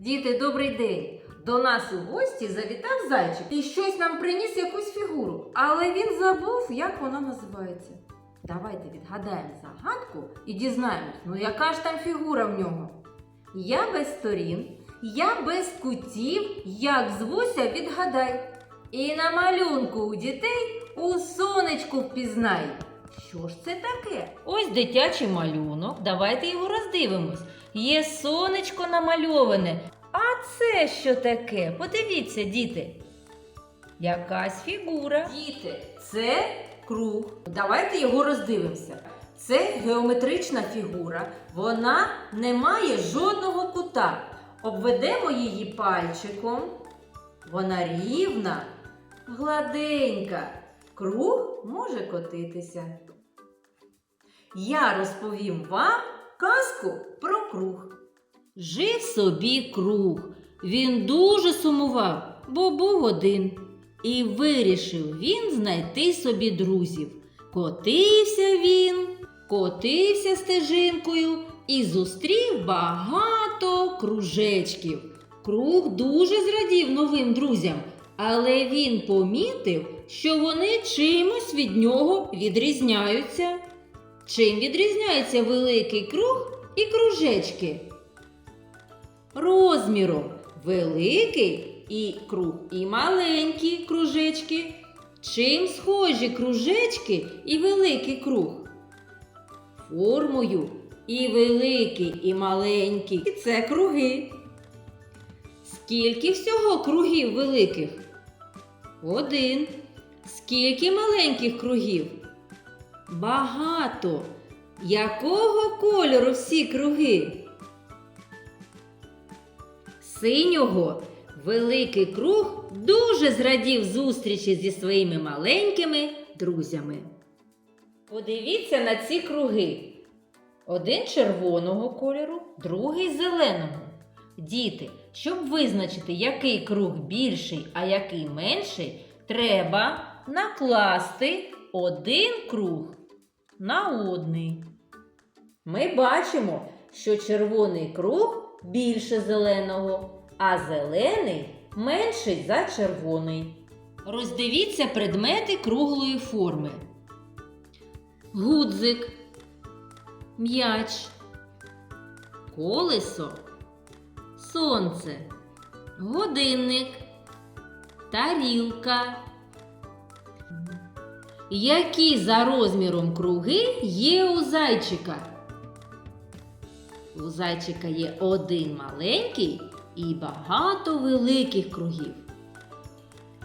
Діти, добрий день! До нас у гості завітав зайчик і щось нам приніс якусь фігуру, але він забув, як вона називається. Давайте відгадаємо загадку і дізнаємось, ну яка ж там фігура в нього. Я без сторін, я без кутів, як звуся, відгадай. І на малюнку у дітей у сонечку впізнай. Що ж це таке? Ось дитячий малюнок. Давайте його роздивимось. Є сонечко намальоване. А це що таке? Подивіться, діти. Якась фігура. Діти, це круг. Давайте його роздивимося. Це геометрична фігура. Вона не має жодного кута. Обведемо її пальчиком. Вона рівна, гладенька. Круг може котитися. Я розповім вам казку про круг. Жив собі круг. Він дуже сумував, бо був один. І вирішив він знайти собі друзів. Котився він, котився стежинкою і зустрів багато кружечків. Круг дуже зрадів новим друзям, але він помітив, що вони чимось від нього відрізняються. Чим відрізняється великий круг і кружечки? Розміром великий і круг, і маленькі кружечки. Чим схожі кружечки і великий круг? Формою і великий, і маленький. І це круги. Скільки всього кругів великих? Один. Скільки маленьких кругів? Багато. Якого кольору всі круги? Синього великий круг дуже зрадів зустрічі зі своїми маленькими друзями. Подивіться на ці круги. Один червоного кольору, другий зеленого. Діти, щоб визначити, який круг більший, а який менший, треба накласти один круг на одний. Ми бачимо, що червоний круг більше зеленого, а зелений менший за червоний. Роздивіться предмети круглої форми. Гудзик, м'яч, колесо, сонце, годинник, тарілка. Які за розміром круги є у зайчика? У зайчика є один маленький і багато великих кругів.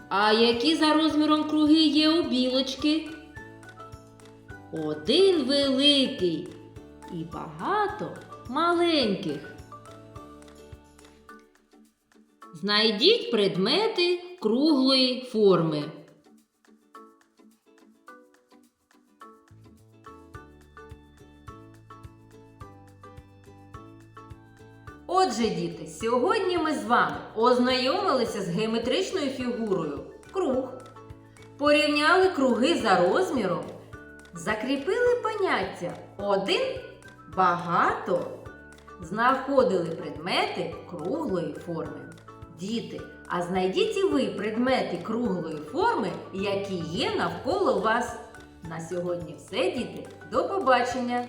А які за розміром круги є у білочки? Один великий і багато маленьких. Знайдіть предмети круглої форми. Отже, діти, сьогодні ми з вами ознайомилися з геометричною фігурою круг, порівняли круги за розміром, закріпили поняття один багато, знаходили предмети круглої форми. Діти, а знайдіть і ви предмети круглої форми, які є навколо вас. На сьогодні все, діти. До побачення!